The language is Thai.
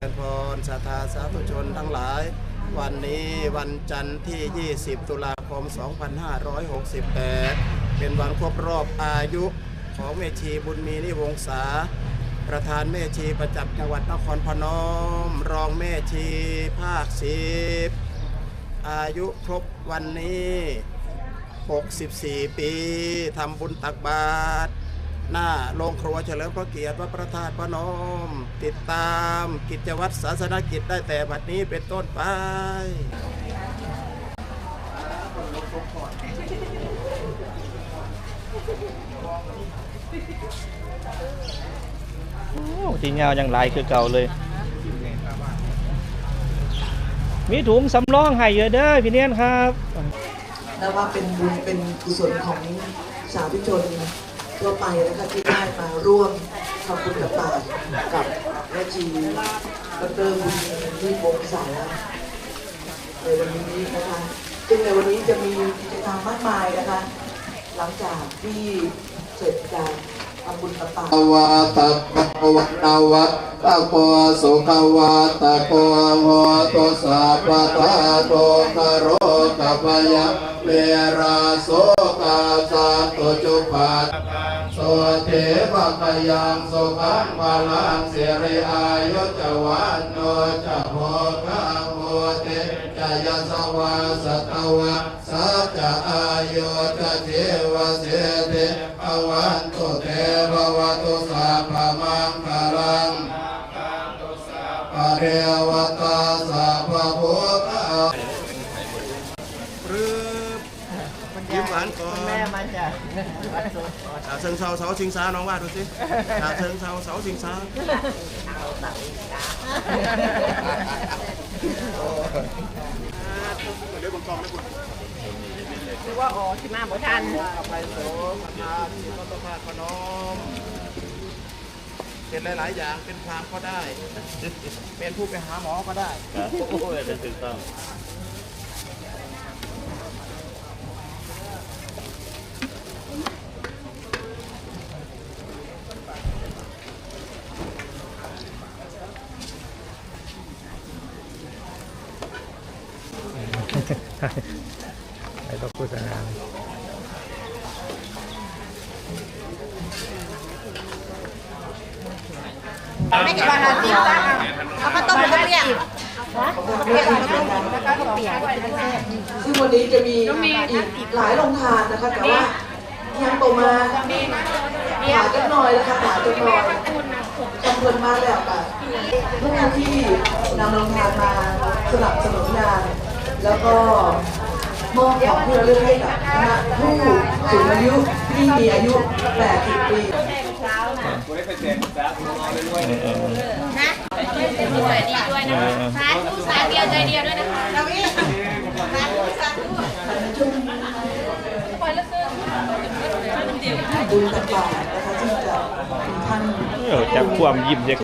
เจริญพรสาธาสาธุชนทั้งหลาย วันนี้วันจันทร์ที่ 20 ตุลาคม 2568 เป็นวันครบรอบอายุของแม่ชีบุญมีนิวงศาประธานแม่ชีประจำจังหวัดนครพนม รองแม่ชีภาคสิบอายุครบวันนี้ 64 ปีทำบุญตักบาตร หน้าโรงครัวเฉลิมพระเกียรติวัดพระธาตุพนม ติดตามกิจวัตรศาสนกิจได้แต่บัดนี้เป็นต้นไปโอ้ทีเงายังหลายคือเก่าเลย มีถุงสำรองให้เยอะเด้อพี่เนียนครับและว่าเป็นบุญเป็นกุศลของสาธุชน ทั่วไปนะคะที่ได้มาร่วมทำบุญกับบากับแม่ชีดรบุญที่วงศายในวันนี้นะคะซึ่งในวันนี้จะมีกิจกรรมมากมายนะคะ หลังจากที่เสร็จจากทำบุญกับบาวาตะภวนาวัตะโกสุขวาตะโกโหตุสัพพะโตคโรกัปยะเวราโสกาสันตุจุปัต โสเทภคยังสุขังวาลังสิริอายุจวันโนจะโหกังโหติจยสวาสตวะสัจจะอายุจะเทวเสติภวันตุเตภวตุสัพพมังคลังปะเรวตาสัพพพุทธา ปรืบยิ้มหวานก่ อนแม่มาจากชาเชิงเซาเสาชิงช้าน้องว่าดูสิชาเชิงเซาเสาชิงช้าเดี๋ยวผมกองไม่กดคือว่าอ๋อที่มาบ่ทันไปโสมประธานที่วัดพระธาตุพนมเป็นหลาย ๆ อย่าง เป็นพรามก็ได้ เป็นผู้ไปหาหมอก็ได้โอ้ยถูกต้อง ไอ้ต้องพูดงาไม่กี่วันละสิบจ้าเอาข้าวต้มแล้วก็เปียกเปียกแล้วเปียกซึ่งวันนี้จะมีอีกหลายโรงทานนะคะแต่ว่ายังโตมาหาจักหน่อยนะคะหาจักหน่อยจำนวนมากแล้วค่ะผู้ที่นำโรงทานมาสนับสนุนงาน แล้วก็มอบของที่ระลึกให้กับคณะผู้สูงอายุที่มีอายุ 80 ปีนะเป็นผู้ใจดีด้วยนะคะสาธุสาเดียวใจเดียวด้วยนะคะเราอีกสาธุสาธุปล่อยแล้วซื้อบุญต่างๆนะคะที่จะท่านจากความยิ้มเด็ก